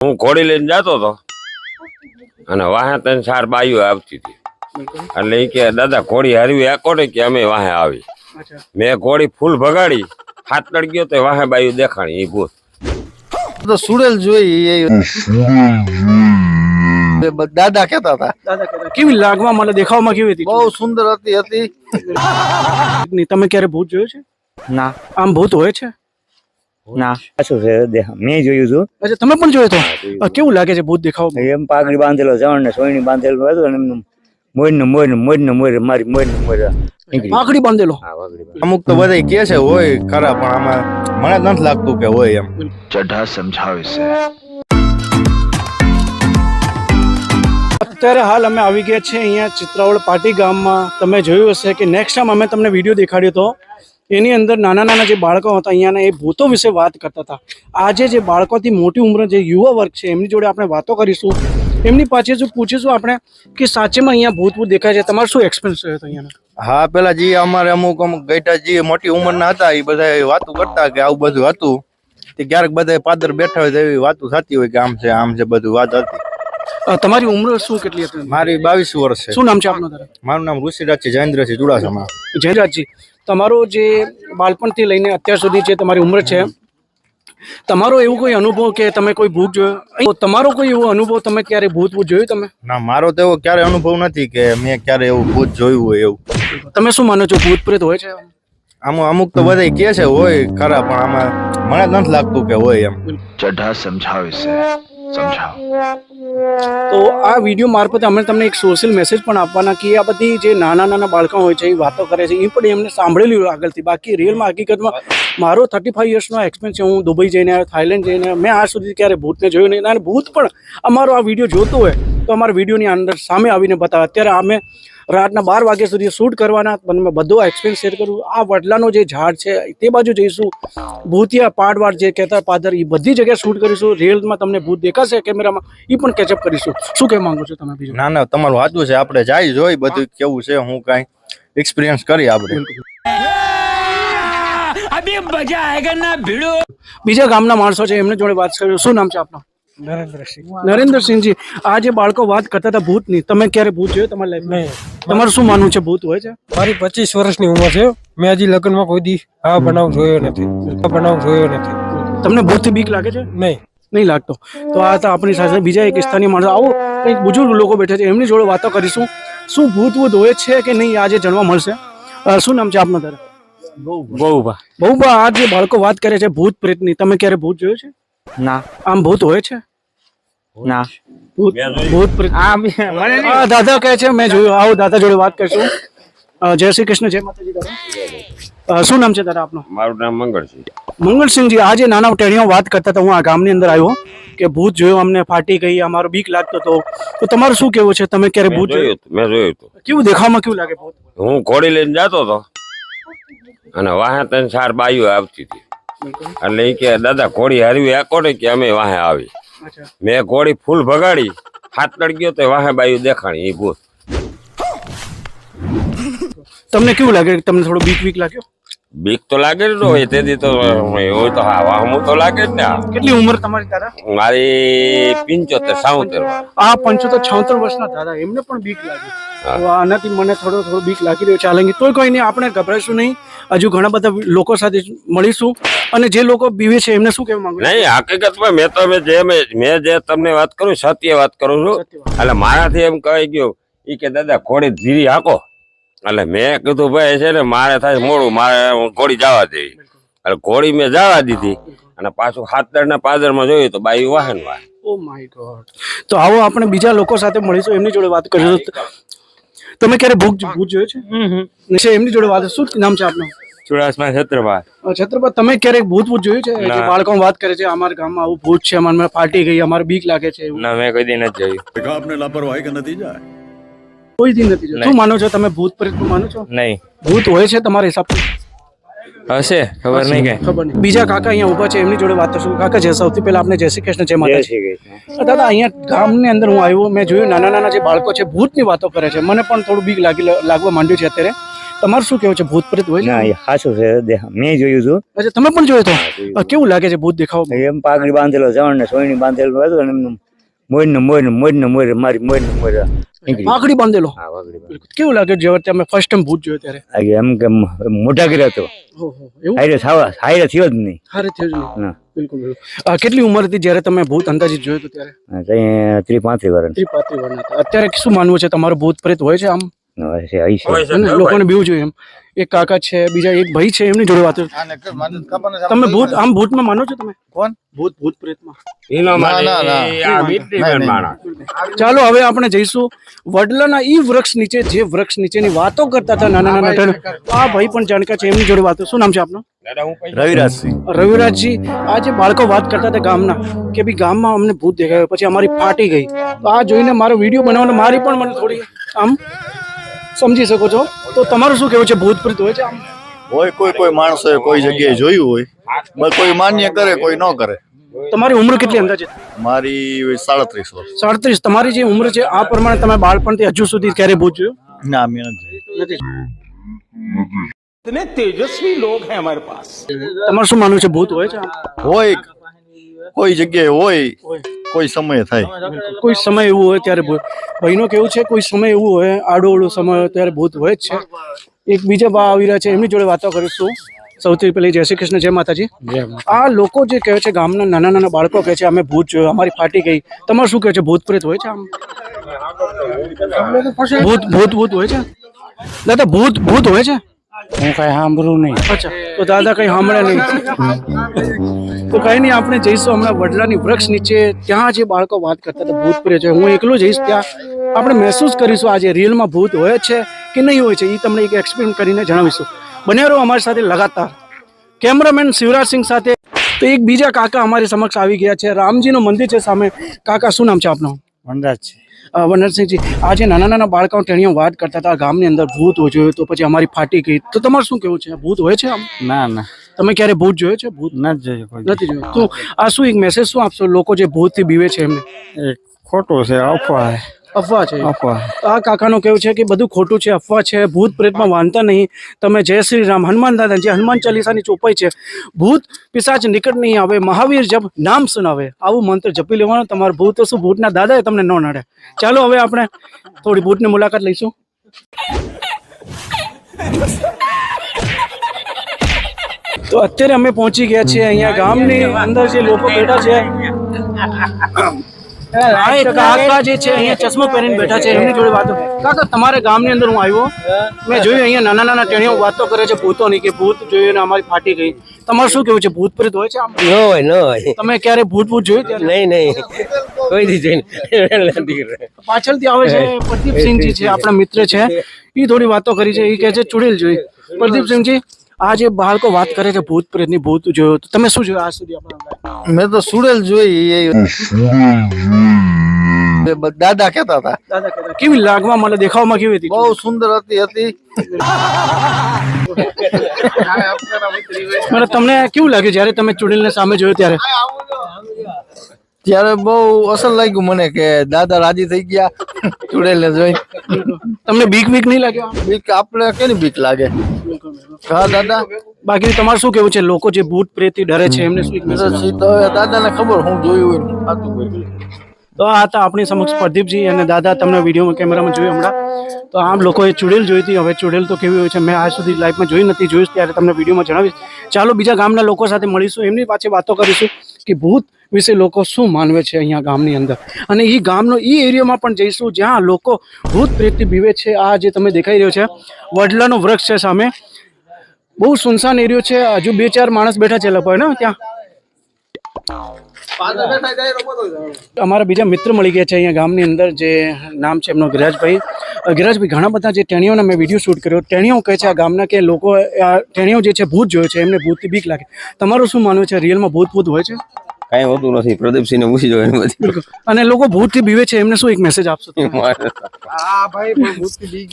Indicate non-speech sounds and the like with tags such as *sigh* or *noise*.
હું ઘોડી લઈને જતો હતો અને વાહે ત્રણ ચાર બાઈઓ આવતી હતી. એટલે એ કે દાદા ઘોડી હારવી આ કોને કે અમે વાહે આવી. મેં ઘોડી ફૂલ ભગાડી હાથ તડ ગયો તો વાહે બાઈઓ દેખાણી એ ભૂત તો સુડેલ જોઈ એ દાદા કેતા હતા. કેવી લાગવા મને દેખાવમાં કેવી હતી? બહુ સુંદર હતી હતી. *laughs* તમે ક્યારે ભૂત જોયું છે? ના. આમ ભૂત હોય છે? તમે પણ કેવું લાગે છે ભૂત દેખાવ? કે આમાં મને નથી લાગતું કે હોય એમ. ચઢા સમજાવે છે. અત્યારે હાલ અમે આવી ગયા છે અહિયાં ચિત્રાવળ પાટી ગામમાં. તમે જોયું હશે કે નેક્સ્ટ ટાઈમ અમે તમને વીડિયો દેખાડ્યો હતો એની અંદર નાના નાના જે બાળકો હતા અહીંયાના એ ભૂતો વિશે વાત કરતા હતા. આજે જે બાળકોથી મોટી ઉંમર જે યુવા વર્ગ છે એમની જોડે આપણે વાતો કરીશું. એમની પાસે શું પૂછીશું આપણે કે સાચેમાં અહીંયા ભૂત ભૂત દેખાય છે. તમારે શું એક્સપિરિયન્સ રહ્યો હતો અહીંયાનો હા પેલા જે અમારે અમુક અમુક ગઈટા જે મોટી ઉંમરના હતા એ બધા વાતો કરતા કે આવું બધું હતું. તે ક્યારેક બધા પાદર બેઠા હોય એવી વાતો થતી હોય કે આમ છે આમ છે બધું વાત હતી. તમારી ઉંમર શું કેટલી હતી? મારી બાવીસ વર્ષ છે. શું નામ છે આપનું મારું નામ ઋષિરાજ છે જયેન્દ્રસિંહ ચુડાસમા. જયરાજજી તમારું જે બાળપણથી લઈને અત્યાર સુધી જે તમારી ઉંમર છે તમારો એવો કોઈ અનુભવ કે તમે કોઈ ભૂત જોયો તમારો કોઈ એવો અનુભવ તમે ક્યારે ભૂત ભૂત જોયું તમે? ના મારો તો એવો ક્યારે અનુભવ નથી કે મેં ક્યારે એવું ભૂત જોયું હોય એવું. તમે શું માનો છો ભૂત પ્રેત હોય છે? આમ અમુક તો બધા કે છે હોય ખરા પણ આમાં મને નથી લાગતું કે હોય એમ. ચઢા સમજાવે છે. તો આ વીડિયો મારફતે અમે તમને એક સોશિયલ મેસેજ પણ આપવાના કે આ બધી જે નાના નાના બાળકો હોય છે એ વાતો કરે છે એ પણ એમને સાંભળેલી આગળથી. બાકી રિયલમાં હકીકતમાં મારો થર્ટી ફાઈવ યર્સનો એક્સપિરિયન્સ છે. હું દુબઈ જઈને આવ્યો થાઈલેન્ડ જઈને મેં આ સુધી ક્યારે ભૂતને જોયું નહીં. અને ભૂત પણ અમારો આ વીડિયો જોતો હોય તો અમારા વિડીયોની અંદર સામે આવીને બતાવે. અત્યારે અમે રાતના બાર વાગ્યા સુધી શૂટ કરવાના. મને મેં બધો એક્સપિરિયન્સ શેર કરું આ વડલાનો જે ઝાડ છે તે બાજુ જઈશું. ભૂતિયા પાડવાડ જે કહેતા પાદર એ બધી જગ્યાએ શૂટ કરીશું. રેલમાં તમને ભૂત દેખાશે કેમેરામાં એ પણ કેચઅપ કરીશું. શું કહેવા માંગો છો તમે બીજું? ના ના તમારું વાંચવું છે. આપણે જાય જોઈ બધું કેવું છે હું કાંઈ એક્સપિરિયન્સ કરી આપણે. બીજા ગામના માણસો છે એમને જોડે વાત કરી શું નામ છે આપનું? નરેન્દ્રસિંહ. નરેન્દ્રસિંહજી આ જે બાળકો વાત કરતા હતા ભૂતની તમે ક્યારે ભૂત જોયો તમારી લાઈફમાં તમારું શું માનવું છે? ભૂત હોય છે? મારી પચીસ વર્ષની ઉંમર છે. મેં હજી લગ્નમાં કોઈ દી આ બનાવ જોયો નથી. આ બનાવ જોયો નથી. તમને ભૂતથી બીક લાગે છે? નહીં. નહીં લાગતો. તો આ હતા આપણી સાથે બીજા એક સ્થાનીય માણસ આવો કંઈક બુજુર્ગ લોકો બેઠા છે એમની જોડે વાતો કરીશું. શું ભૂત ભૂત હોય છે કે નહીં આજે જાણવા મળશે? શું નામ છે આપના તારે? બહુબા બહુબા આ જે બાળકો વાત કરે છે ભૂત પ્રેતની તમે ક્યારે ભૂત જોયું છે? ના. આમ ભૂત હોય છે? ના. દાદા કહે છે મેં જોયું આવો દાદા જોડે વાત કરશું. જય શ્રી કૃષ્ણ જય માતાજી દાદા. શું નામ છે દાદા આપનું? મારું નામ મંગળસિંહ. મંગળસિંહજી આજે નાના ટેણીઓ વાત કરતા હતા હું આ ગામની અંદર આવ્યો કે ભૂત જોયો અમને ફાટી ગઈ અમારો બીક લાગતો હતો. તો તમારું શું કેવું છે? તમે ક્યારે ભૂત જોયું? મેં જોયું હતું. કેવું દેખાવમાં કેવું લાગે ભૂત? હું ઘોડી લઈને જતો હતો. અને વાહે ત્રણ ચાર બાઈઓ આવતી હતી. એટલે એ કે દાદા ઘોડી હારવી આ કોડે કે અમે વાહે આવી? મેં ઘોડી ફૂલ ભગાડી. હાથ ગયો તો વાહે બાઈઓ દેખાણી એ ભૂત તમને કેવું લાગે? તમને થોડો બીક બીક લાગ્યો? બીક તો લાગે જ ન હોય તેથી તો હોય તો હા હું તો લાગે જ ને કેટલી ઉંમર તમારી દાદા? મારી પિંચોતેર સાઉતેર આ પંચોતેર છોતેર વર્ષના દાદા એમને પણ બીક લાગી. આનાથી મને થોડો થોડો બીક લાગી રહ્યો ચાલેંગે તોય કોઈ નહીં આપણે ગભરાઈશું નહીં. હજુ ઘણા બધા લોકો સાથે મળીશું. અને જે લોકો બીવે છે એમને શું કહેવા માંગુ નહીં હકીકતમાં મેં તો મેં જે મેં મેં જે તમને વાત કરું સત્ય વાત કરું છું. એટલે મારાથી એમ કહી ગયું એ કે દાદા ખોડી ધીરી હાકો. એટલે મેં કીધું ભાઈ છે ને મારે થાય મોડું મારે ઘોડી જવા દેવી એટલે ઘોડી મેં જવા દીધી અને પાછું હાથદર ના પાદરમાં જોયું તો બાઈ વાહન વાહ. તો આવો આપણે બીજા લોકો સાથે મળીશું એમની જોડે વાત કરીશું તમે ક્યારે ભૂખ ભૂખ જોયો છે? એમની જોડે વાત શું નામ છે આપનું? ચુડાસમા છત્રપાલ છત્રપાલ તમે ક્યારેક ભૂત ભૂત જોયું છે? બાળકો વાત કરે છે અમારા ગામમાં આવું ભૂત છે અમારે ફાટી ગઈ અમારે બીક લાગે છે. ના મેં કઈ દી નથી જોયું. આપને લાપરવાહી કે નતીજા કોઈ દી નથી જોયું. શું માનો છો તમે ભૂત પ્રેત માનો છો? નહીં. ભૂત હોય છે તમારા હિસાબથી હશે ખબર નહીં કઈ. ખબર નહીં. બીજા કાકા અહીંયા ઊભા છે એમની જોડે વાત કરશું. કાકા જય સૌથી પહેલા આપણે જય શ્રી કૃષ્ણ જય માતાજી. દાદા અહીંયા ગામની અંદર હું આવ્યો મેં જોયું નાના નાના જે બાળકો છે ભૂતની વાતો કરે છે. મને પણ થોડું બીક લાગી લાગવા માંડ્યું છે અત્યારે. તમારું શું કેવું છે ભૂત પ્રેત હોય ના છે એ હાસું છે. મેં જોયું હતું અચ્છા તમે પણ જોયો તો? કેવું લાગે છે ભૂત દેખાવ એમ પાઘડી બાંધેલો જણ ને સોયણી બાંધેલું હતું અને એમનું મોર ને મોર ને મોર મારી મોર ને મોર નીકળી બાંધેલો? હા વાઘડી. કેવું લાગે જ્યારે અમે ફર્સ્ટ ટાઈમ ભૂત જોયો ત્યારે? એમ કે મોઢા કર્યા હતો હાઈરે થાવા હાઈરે થયો જ નહીં. હારે થયો જ નહીં. બિલકુલ બિલકુલ. કેટલી ઉંમર હતી જ્યારે તમે ભૂત અંદાજિત જોયું હતું ત્યારે? હા, તો અહીંયા ત્રીસ પાંત્રીસ વર્ષ ત્રીસ પાંત્રીસ વર્ષના હતા. અત્યારે શું માનવું છે તમારું ભૂત પ્રેત હોય છે આમ? હોય છે લોકોને બીવું જોઈએ એમ. એક કાકા છે બીજા એક ભાઈ છે એમની જોડે વાત તમે ભૂત આમ ભૂતમાં માનો છો તમે? કોણ? ભૂત ભૂત પ્રેતમાં. ચાલો હવે આપણે જઈશું વડલાના ઈ વૃક્ષ નીચે જે વૃક્ષ નીચેની વાતો કરતા હતા નાના નાના આ ભાઈ પણ જાણકાર છે એમની જોડે વાતો. શું નામ છે આપનું? દાદા રવિરાજસિંહ. રવિરાજજી આ જે બાળકો વાત કરતા હતા ગામના કે ભાઈ ગામમાં અમને ભૂત દેખાયો પછી અમારી ફાટી ગઈ. તો આ જોઈને મારો વીડિયો બનાવવાનો મારી પણ મને થોડી આમ સમજી શકો છો. તો તમારું શું કહેવું છે? ભૂત પ્રેત હોય છે આમ? હોય કોઈ કોઈ માણસોએ કોઈ જગ્યાએ જોયું હોય. બસ કોઈ માન્ય કરે કોઈ ન કરે. તમારી ઉંમર કેટલી અંદાજે? મારી સાડત્રીસ વર્ષ. સાડત્રીસ. તમારી જે ઉંમર છે આ પ્રમાણે તમે બાળપણથી હજુ સુધી ક્યારે ભૂત જોયું ના મેં નથી નથી. તમારું શું માનવું છે? ભૂત હોય છે હોય કોઈ જગ્યાએ હોય. કોઈ સમયે થાય. કોઈ સમય એવું હોય ત્યારે ભૂત ભાઈનું કેવું છે કોઈ સમય એવું હોય આડો સમય હોય ત્યારે ભૂત હોય જ છે. એક બીજા બા આવી રહ્યા છે એમની જોડે વાતો કરીશું. સૌથી પહેલી જય શ્રી કૃષ્ણ જય માતાજી. આ લોકો જે કહે છે ગામના નાના નાના બાળકો કહે છે અમે ભૂત જોયું અમારી ફાટી ગઈ. તમારે શું કહે છે ભૂત પ્રેત હોય છે આમ? ભૂત ભૂત ભૂત હોય છે? દાદા ભૂત ભૂત હોય છે? હું કઈ સાંભળું નહીં. તો દાદા કઈ સાંભળે નહીં. તો કઈ નહીં, આપણે જઈશું હમણાં વડલાની વૃક્ષ નીચે. ત્યાં જે બાળકો વાત કરતા હતા ભૂત પ્રેત છે. હું એકલો જઈશ ત્યાં. આપણે મહેસૂસ કરીશું, આજે રિયલમાં ભૂત હોય છે કે નહીં હોય છે એ તમને એક એક્સપેરિમેન્ટ કરીને જણાવીશું. બને રહો અમારી સાથે લગાતાર. કેમેરામેન શિવરાજસિંહ સાથે. તો એક બીજા કાકા અમારી સમક્ષ આવી ગયા છે. રામજીનું મંદિર છે સામે. કાકા, શું નામ છે આપનું? વનરાજ છે. અ, વનરસિંહજી આજે નાના નાના બાળકો ટેણીઓ વાત કરતા હતા ગામની અંદર ભૂત જોયું તો પછી અમારી ફાટી ગઈ. તો તમારે શું કેવું છે? ભૂત હોય છે આમ? ના ના. તમે ક્યારે ભૂત જોયો છે? ભૂત? નથી જોયું કોઈ નથી જોયું. તો આ શું એક મેસેજ શું આપશો લોકો જે ભૂતથી બીવે છે એમને? ખોટો છે અફવા છે. અફવા છે. અફવા. આ કાકાનું કેવું છે કે બધું ખોટું છે અફવા છે ભૂત પ્રેતમાં વાંધતા નહીં. તમે જય શ્રી રામ. હનુમાન દાદા જે હનુમાન ચાલીસાની ચોપાઈ છે ભૂત પિશાચ નિકટ નહીં આવે મહાવીર જપ નામ સુનાવે. આવું મંત્ર જપી લેવાનું. તમારું ભૂત તો શું ભૂતના દાદાએ તમને ન નડે. ચાલો હવે આપણે થોડી ભૂતની મુલાકાત લઈશું. તો અત્યારે અમે પહોંચી ગયા છીએ અહીંયા ગામની અંદર જે લોકો બેઠા છે. આ એક કાકા જે છે અહીંયા ચશ્મો પહેરીને બેઠા છે એમની જોડે વાતો. કાકા તમારા ગામની અંદર હું આવ્યો? મેં જોયું અહીંયા નાના નાના ટેણીઓ વાતો કરે છે ભૂતોની કે ભૂત જોયું ને અમારી ફાટી ગઈ. તમારું શું કેવું છે ભૂત પ્રેત હોય છે આમ? ન હોય ન હોય. તમે ક્યારે ભૂત ભૂત જોયું ત્યારે? નહીં નહીં. કોઈ દી જોઈને પાછળથી આવે છે પ્રદીપસિંહજી છે આપણા મિત્ર છે. એ થોડી વાતો કરી છે એ કહે છે ચુડેલ જોઈ. પ્રદીપસિંહજી આ જે બાળકો વાત કરે છે ભૂત પ્રેતની ભૂત જોયું તો તમે શું જોયું આજ સુધી આપણા મેં તો સુડેલ જોઈ દાદા કેતા હતા. દાદા કેવી લાગવા મને દેખાવમાં કેવી હતી? બહુ સુંદર હતી હતી. મને તમને કેવું લાગ્યું જ્યારે તમે ચુડેલને સામે જોયું ત્યારે? ત્યારે બહુ અસર લાગ્યું મને કે દાદા રાજી થઈ ગયા ચૂડેલ ને જોઈ તમને બીક બીક નહીં લાગે બીક આપણે કેની બીક લાગે? હા દાદા. બાકી તમારે શું કેવું છે? લોકો જે ભૂત પ્રેતથી ડરે છે એમને શું દાદાને ખબર હું જોયું હોય તો આ હતા આપણી સમક્ષ પ્રદીપજી અને દાદા તમને વિડીયોમાં કેમેરામાં જોયું હમણાં. તો આમ લોકોએ ચૂડેલ જોઈ હતી. હવે ચૂડેલ તો કેવી હોય છે મેં આજ સુધી લાઈફમાં જોઈ નથી જોઈશ ત્યારે તમને વિડીયોમાં જણાવીશ. ચાલો બીજા ગામના લોકો સાથે મળીશું. એમની પાછળ વાતો કરીશું કે ભૂત વિશે લોકો શું માનવે છે અહીંયા ગામની અંદર. અને એ ગામનો એ એરિયામાં પણ જઈશું જ્યાં લોકો ભૂત પ્રેતથી બીવે છે. આ જે તમે દેખાઈ રહ્યો છે વડલાનો વૃક્ષ છે સામે. બહુ સુનસાન એરિયો છે. હજુ બે ચાર માણસ બેઠા છે લોકો ને ત્યાં? અમારા બીજા મિત્ર મળી ગયા છે અહીંયા ગામની અંદર જે નામ છે એમનો ગિરાજભાઈ. ગિરાજભાઈ ઘણા બધા જે ટેણીઓને મેં વીડિયો શૂટ કર્યો. ટેણીઓ કહે છે આ ગામના કે લોકો આ ટેણીઓ જે છે ભૂત જોયો છે એમને ભૂતથી બીક લાગે. તમારું શું માનવું છે? રિયલમાં ભૂત ભૂત હોય છે? કઈ હોતું નથી. પ્રદીપસિંહ ને પૂછી બધી અને લોકો ભૂતથી બીવે છે. એમને શું એક મેસેજ આપશો? હા ભાઈ ભૂતથી બીક.